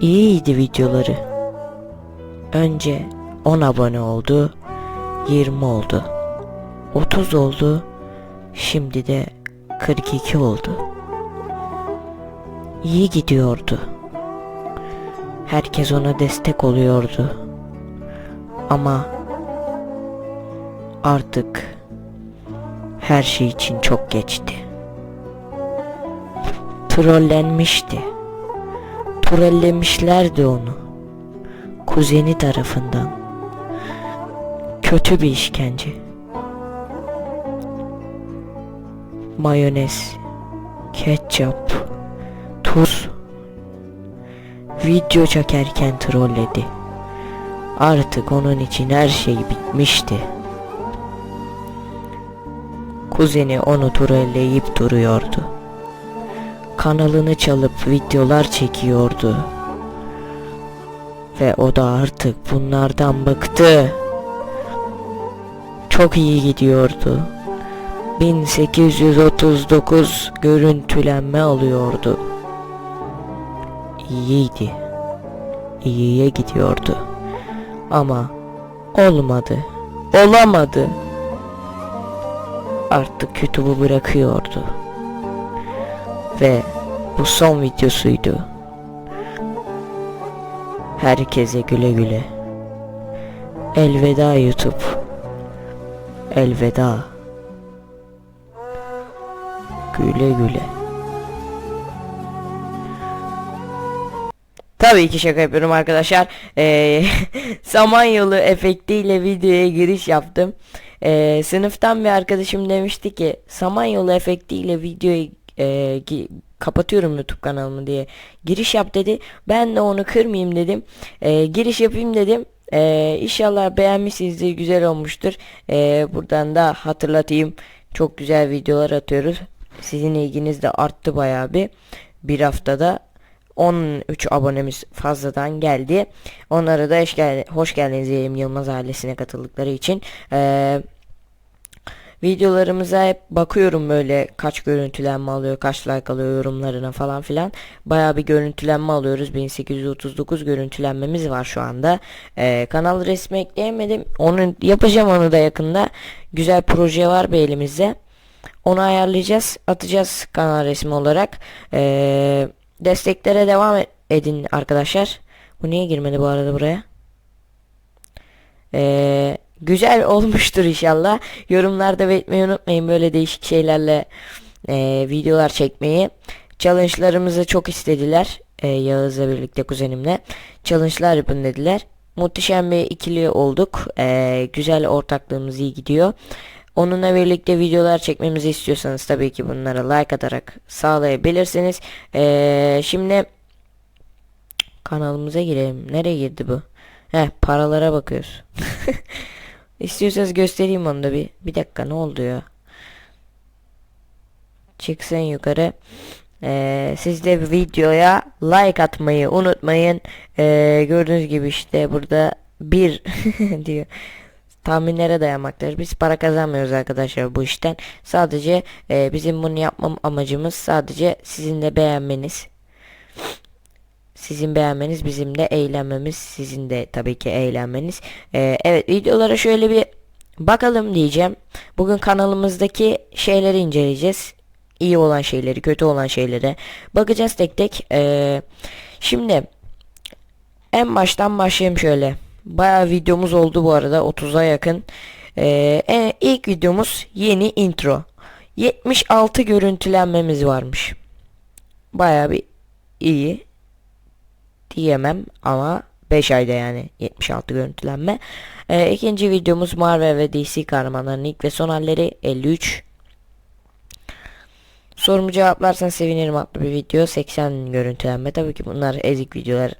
İyiydi videoları. Önce 10 abone oldu, 20 oldu, 30 oldu, şimdi de 42 oldu. İyi gidiyordu. Herkes ona destek oluyordu. Ama artık her şey için çok geçti. Trollenmişti. Trollemişlerdi onu. Kuzeni tarafından. Kötü bir işkence. Mayonez, ketçap, tuz. Video çekerken trolledi. Artık onun için her şey bitmişti. Kuzeni onu trolleyip duruyordu. Kanalını çalıp videolar çekiyordu. Ve o da artık bunlardan bıktı. Çok iyi gidiyordu. 1839 görüntülenme alıyordu. İyiydi. İyiye gidiyordu. Ama olmadı. Olamadı. Artık YouTube'u bırakıyordu. Ve bu son videosuydu. Herkese güle güle. Elveda YouTube. Elveda. Güle güle. Tabii ki şaka yapıyorum arkadaşlar. Ee, Samanyolu efektiyle videoya giriş yaptım. Ee, sınıftan bir arkadaşım demişti ki Samanyolu efektiyle videoyu e, kapatıyorum YouTube kanalımı diye giriş yap dedi. Ben de onu kırmayayım dedim. Ee, giriş yapayım dedim. Ee, inşallah beğenmişsinizdir, güzel olmuştur. Ee, buradan da hatırlatayım. Çok güzel videolar atıyoruz. Sizin ilginiz de arttı bayağı bir. Bir haftada 13 abonemiz fazladan geldi. Onlara da hoş, gel hoş geldiniz diyelim Yılmaz ailesine katıldıkları için. Ee, videolarımıza hep bakıyorum böyle kaç görüntülenme alıyor, kaç like alıyor yorumlarına falan filan. Bayağı bir görüntülenme alıyoruz. 1839 görüntülenmemiz var şu anda. Ee, kanal resmi ekleyemedim. Onu yapacağım onu da yakında. Güzel proje var bir elimizde. Onu ayarlayacağız. Atacağız kanal resmi olarak. Ee, desteklere devam e- edin arkadaşlar. Bu niye girmedi bu arada buraya? Ee, güzel olmuştur inşallah. Yorumlarda belirtmeyi unutmayın böyle değişik şeylerle e, videolar çekmeyi. Challenge'larımızı çok istediler. E, Yağız'la birlikte kuzenimle. Challenge'lar yapın dediler. Muhteşem bir ikili olduk. E, güzel ortaklığımız iyi gidiyor. Onunla birlikte videolar çekmemizi istiyorsanız tabii ki bunlara like atarak sağlayabilirsiniz. E, şimdi kanalımıza girelim. Nereye girdi bu? Heh paralara bakıyoruz. İstiyorsanız göstereyim onu da bir. Bir dakika ne oldu ya? Çıksın yukarı. Ee, siz de videoya like atmayı unutmayın. Ee, gördüğünüz gibi işte burada bir diyor. Tahminlere dayanmaktadır. Biz para kazanmıyoruz arkadaşlar bu işten. Sadece e, bizim bunu yapmam amacımız sadece sizin de beğenmeniz. Sizin beğenmeniz bizim de eğlenmemiz. Sizin de tabii ki eğlenmeniz. Ee, evet videolara şöyle bir bakalım diyeceğim. Bugün kanalımızdaki şeyleri inceleyeceğiz. İyi olan şeyleri, kötü olan şeylere bakacağız tek tek. Ee, şimdi en baştan başlayayım şöyle. Bayağı videomuz oldu bu arada 30'a yakın. Ee, ilk videomuz yeni intro. 76 görüntülenmemiz varmış. Bayağı bir iyi diyemem ama 5 ayda yani 76 görüntülenme. Ee, ikinci videomuz Marvel ve DC kahramanlarının ilk ve son halleri 53. Sorumu cevaplarsan sevinirim adlı bir video 80 görüntülenme. Tabii ki bunlar ezik videolar.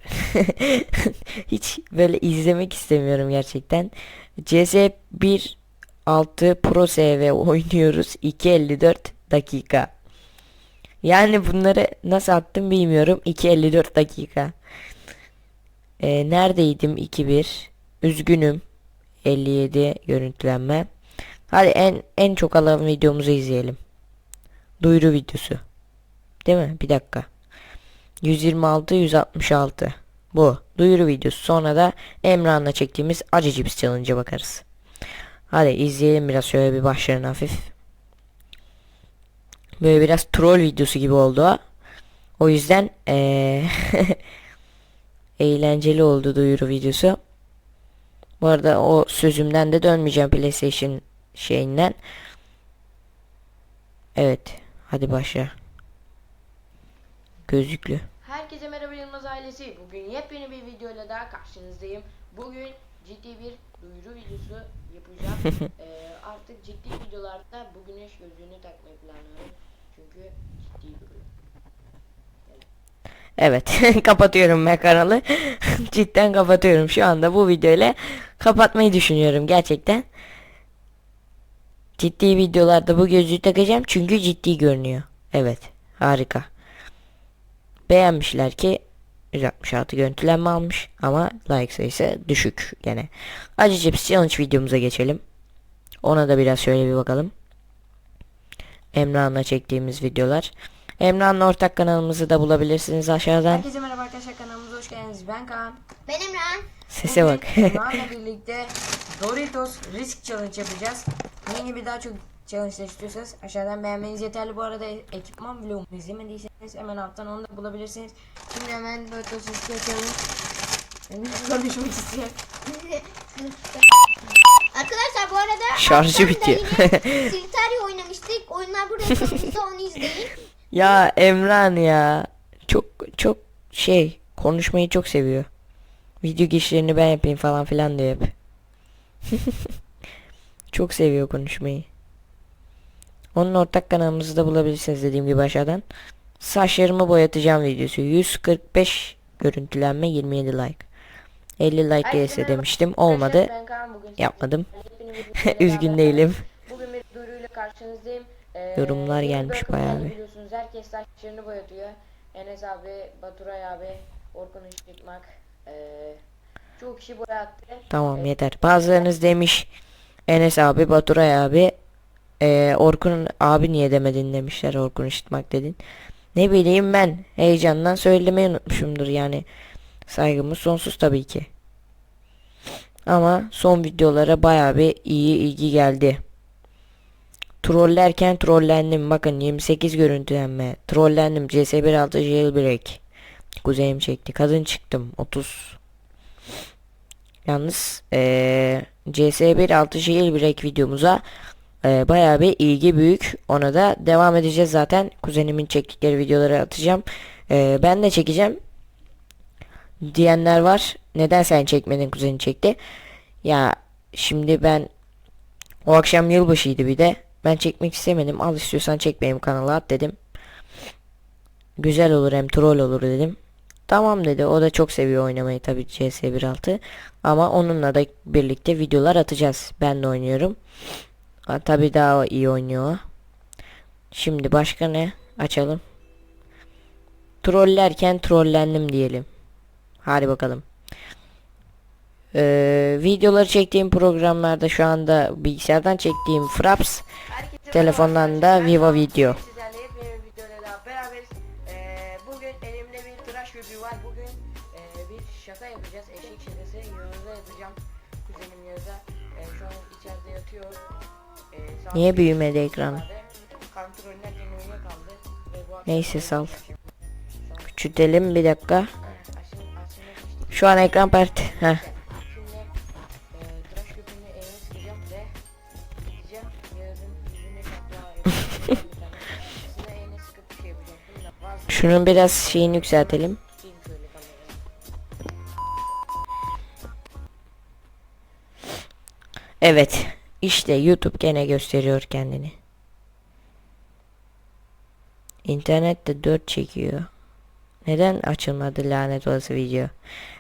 Hiç böyle izlemek istemiyorum gerçekten. CS 1 6 Pro SV oynuyoruz. 2.54 dakika yani bunları nasıl attım bilmiyorum 2.54 dakika ee, neredeydim 2-1 üzgünüm 57 görüntülenme hadi en en çok alan videomuzu izleyelim Duyuru videosu. Değil mi? Bir dakika. 126 166. bu. Duyuru videosu. Sonra da Emrah'la çektiğimiz acı cips challenge'a bakarız. Hadi izleyelim biraz şöyle bir başlarını hafif. Böyle biraz troll videosu gibi oldu. O yüzden eee eğlenceli oldu duyuru videosu. Bu arada o sözümden de dönmeyeceğim PlayStation şeyinden. Evet. Hadi başla. Gözlüklü. Herkese merhaba Yılmaz ailesi. Bugün yepyeni bir videoyla daha karşınızdayım. Bugün ciddi bir duyuru videosu yapacağım. Ee, artık ciddi videolarda bu güneş gözlüğünü takmayı planlıyorum. Çünkü ciddi duruyor. Evet. kapatıyorum ben kanalı. Cidden kapatıyorum. Şu anda bu videoyla kapatmayı düşünüyorum gerçekten. Ciddi videolarda bu gözlüğü takacağım çünkü ciddi görünüyor. Evet. Harika. Beğenmişler ki 166 görüntülenme almış ama like sayısı düşük gene. Acı Cips Challenge videomuza geçelim. Ona da biraz şöyle bir bakalım. Emrah'la çektiğimiz videolar. Emrah'ın ortak kanalımızı da bulabilirsiniz aşağıdan. Herkese merhaba arkadaşlar kanalımıza hoş geldiniz. Ben Kaan. Ben Emran. Sese bak. Emrah'la birlikte Doritos Risk Challenge yapacağız. Yeni bir daha çok challenge istiyorsanız aşağıdan beğenmeniz yeterli. Bu arada ekipman vlogumu izlemediyseniz hemen alttan onu da bulabilirsiniz. Şimdi hemen Doritos Risk Challenge. Konuşmak istiyorum. Arkadaşlar bu arada Şarjı yine Siltario oynamıştık. Oyunlar burada kanalımızda onu izleyin. ya Emran ya. Çok çok şey konuşmayı çok seviyor. Video geçişlerini ben yapayım falan filan diyor hep. çok seviyor konuşmayı. Onun ortak kanalımızı da bulabilirsiniz dediğim gibi aşağıdan. Saçlarımı boyatacağım videosu. 145 görüntülenme 27 like. 50 like gelirse demiştim. Olmadı. Yapmadım. Üzgün değilim. Bugün bir duyuruyla karşınızdayım. Ee, Yorumlar gelmiş bayağı bir. Biliyorsunuz herkes saçlarını boyatıyor. Enes abi, Baturay abi, Orkun Işıkmak. Ee, çoğu kişi boyattı. Tamam yeter. Bazılarınız demiş Enes abi, Baturay abi, eee, Orkun abi niye demedin demişler. Orkun işitmek dedin. Ne bileyim ben heyecandan söylemeyi unutmuşumdur yani. Saygımız sonsuz tabii ki. Ama son videolara bayağı bir iyi ilgi geldi. Trollerken trollendim. Bakın 28 görüntülenme. Trollendim. CS16 jailbreak. Kuzeyim çekti. Kadın çıktım. 30 Yalnız eee CS1 6 jailbreak videomuza eee bayağı bir ilgi büyük. Ona da devam edeceğiz zaten. Kuzenimin çektikleri videoları atacağım. Eee, ben de çekeceğim. Diyenler var. Neden sen çekmedin kuzenin çekti? Ya şimdi ben o akşam yılbaşıydı bir de. Ben çekmek istemedim. Al istiyorsan çek benim kanala at dedim. Güzel olur hem troll olur dedim. Tamam dedi. O da çok seviyor oynamayı tabii CS 1.6. Ama onunla da birlikte videolar atacağız. Ben de oynuyorum. Tabii daha iyi oynuyor. Şimdi başka ne? Açalım. Trollerken trollendim diyelim. Hadi bakalım. Ee, videoları çektiğim programlarda şu anda bilgisayardan çektiğim Fraps Herkese Telefondan da Ben Video. Kaan. Sizlerle yepyeni bir videoyla daha beraberiz. Ee, bugün elimde bir tıraş köpüğü var. Bugün e, bir şaka yapacağız. Eşek şakası. Yağız'a yapacağım. Kuzenim Yağız'a. E, şu an içeride yatıyor. E, Niye büyümedi ekran? Neyse, sal. Küçültelim bir dakika. Şu an ekran pert. Heh. Şunun biraz şeyini yükseltelim. Evet. İşte YouTube gene gösteriyor kendini. İnternette 4 çekiyor. Neden açılmadı lanet olası video?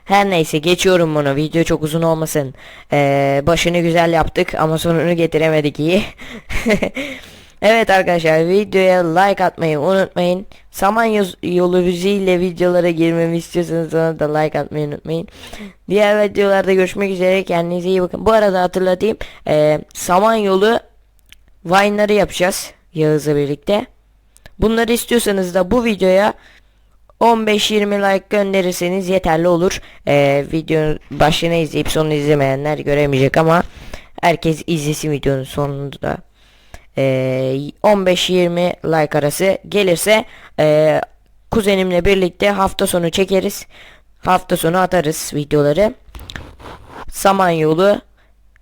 Her neyse geçiyorum bunu. Video çok uzun olmasın. Ee, başını güzel yaptık ama sonunu getiremedik iyi. evet arkadaşlar videoya like atmayı unutmayın. Saman yolu müziğiyle videolara girmemi istiyorsanız ona da like atmayı unutmayın. Diğer videolarda görüşmek üzere. Kendinize iyi bakın. Bu arada hatırlatayım. Ee, Samanyolu Vine'ları yapacağız. Yağız'la birlikte. Bunları istiyorsanız da bu videoya 15-20 like gönderirseniz yeterli olur. Ee, videonun başını izleyip sonunu izlemeyenler göremeyecek ama herkes izlesin videonun sonunu da. Ee, 15-20 like arası gelirse ee, kuzenimle birlikte hafta sonu çekeriz. Hafta sonu atarız videoları. Samanyolu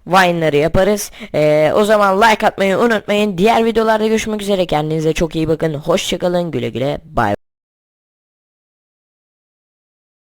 Vine'ları yaparız. Ee, o zaman like atmayı unutmayın. Diğer videolarda görüşmek üzere. Kendinize çok iyi bakın. Hoşçakalın. Güle güle. Bye.